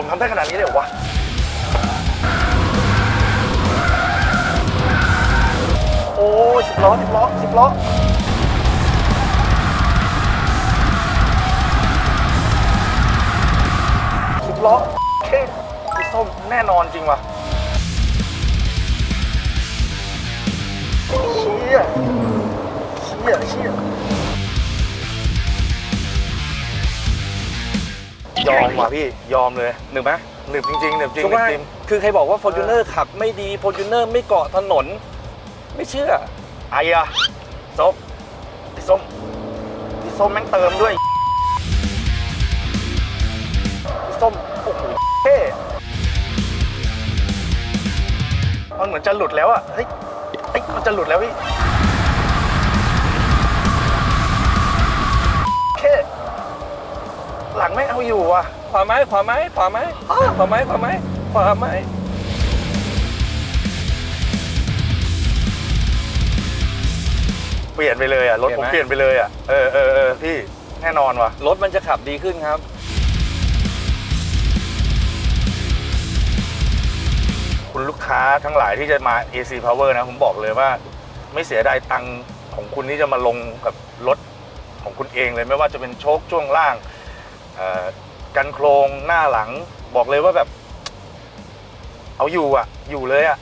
ผมทำได้ขนาดนี้เลยเหรอวะ โอ้ยสิบล้อสิบล้อสิบล้อ สิบล้อเท่พี่ส้มแน่นอนจริงว่ะเชี่ยเชี่ยเชี่ย ยอมว่ะพี่ยอมเลยหนึบไหมหนึบจริงๆหนึบจริงคือว่าจริงคือใครบอกว่า Fortuner ขับไม่ดี Fortuner ไม่เกาะถนน ไม่เชื่อไอ้อะส้มพี่ส้มพี่ส้มแม่งเติมด้วยพี่ส้มโอ้โหเท่มันเหมือนจะหลุดแล้วอะเฮ้ยเฮ้ยมันจะหลุดแล้วพี่ งไม่เอาอยู่อะ ขวาไม้ขวาไม้ขวาไม้ขวาไม้ขวาไม้ขวาไม้เปลี่ยนไปเลยอะรถผมเปลี่ยนไปเลยอะเออเออเออพี่แน่นอนว่ะรถมันจะขับดีขึ้นครับ คุณลูกค้าทั้งหลายที่จะมา AC Power นะ ผมบอกเลยว่า ไม่เสียดายตังค์ของคุณที่จะมาลงกับรถของคุณเองเลยไม่ว่าจะเป็นโชคช่วงล่าง เอ่อกันโครงหน้าหลังบอกเลยว่าแบบ เอาอยู่อะ อยู่เลยอะ